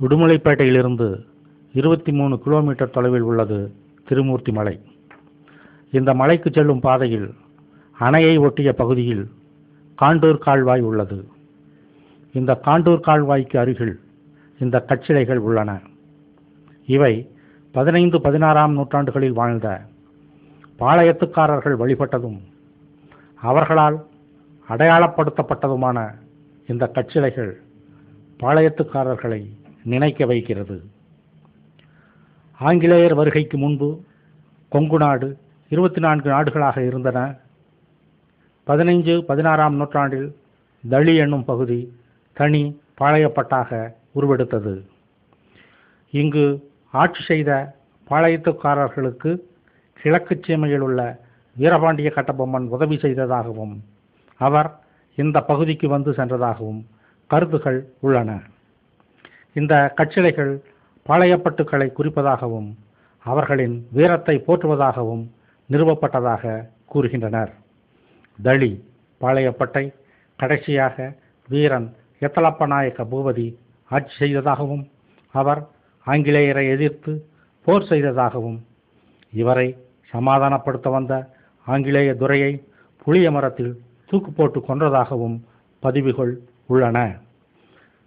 உடுமலைப்பேட்டையிலிருந்து இருபத்தி மூணு கிலோமீட்டர் தொலைவில் உள்ளது திருமூர்த்தி மலை. இந்த மலைக்கு செல்லும் பாதையில் அணையை ஒட்டிய பகுதியில் காண்டூர் கால்வாய் உள்ளது. இந்த காண்டூர் கால்வாய்க்கு அருகில் இந்த கச்சிலைகள் உள்ளன. இவை பதினைந்து பதினாறாம் நூற்றாண்டுகளில் வாழ்ந்த பாளையத்துக்காரர்கள் வழிபட்டதும் அவர்களால் அடையாளப்படுத்தப்பட்டதுமான இந்த கச்சிலைகள் பாளையத்துக்காரர்களை நினைக்க வைக்கிறது. ஆங்கிலேயர் வருகைக்கு முன்பு கொங்கு நாடு இருபத்தி நான்கு நாடுகளாக இருந்தன. பதினைஞ்சு பதினாறாம் நூற்றாண்டில் தளி என்னும் பகுதி தனி பாளையப்பட்டாக உருவெடுத்தது. இங்கு ஆட்சி செய்த பாளையத்துக்காரர்களுக்கு கிழக்கு சீமையில் உள்ள வீரபாண்டிய கட்டபொம்மன் உதவி செய்ததாகவும் அவர் இந்த பகுதிக்கு வந்து சென்றதாகவும் கருத்துகள் உள்ளன. இந்த கச்சிலைகள் பாளையப்பட்டுக்களை குறிப்பதாகவும் அவர்களின் வீரத்தை போற்றுவதாகவும் நிறுவப்பட்டதாக கூறுகின்றனர். தளி பாளையப்பட்டை கடைசியாக வீரன் எத்தலப்ப நாயக்க பூபதி ஆட்சி செய்ததாகவும் அவர் ஆங்கிலேயரை எதிர்த்து போர் செய்ததாகவும் இவரை சமாதானப்படுத்த வந்த ஆங்கிலேய துரையை புளிய மரத்தில் தூக்கு போட்டு கொன்றதாகவும் பதிவுகள் உள்ளன.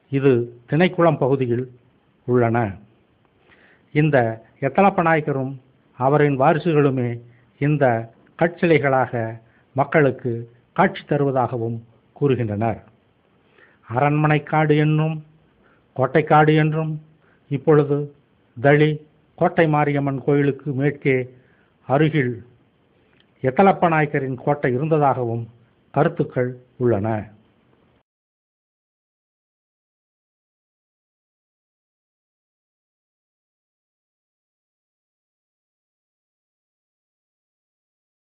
இது திணைக்குளம் பகுதியில் உள்ளன. இந்த எத்தலப்ப நாயக்கரும் அவரின் வாரிசுகளுமே இந்த கற்சிலைகளாக மக்களுக்கு காட்சி தருவதாகவும் கூறுகின்றனர். அரண்மனைக்காடு என்றும் கோட்டைக்காடு என்றும் இப்பொழுது தளி கோட்டை மாரியம்மன் கோயிலுக்கு மேற்கே அருகில் எத்தலப்ப நாயக்கரின் கோட்டை இருந்ததாகவும் கருத்துக்கள் உள்ளன.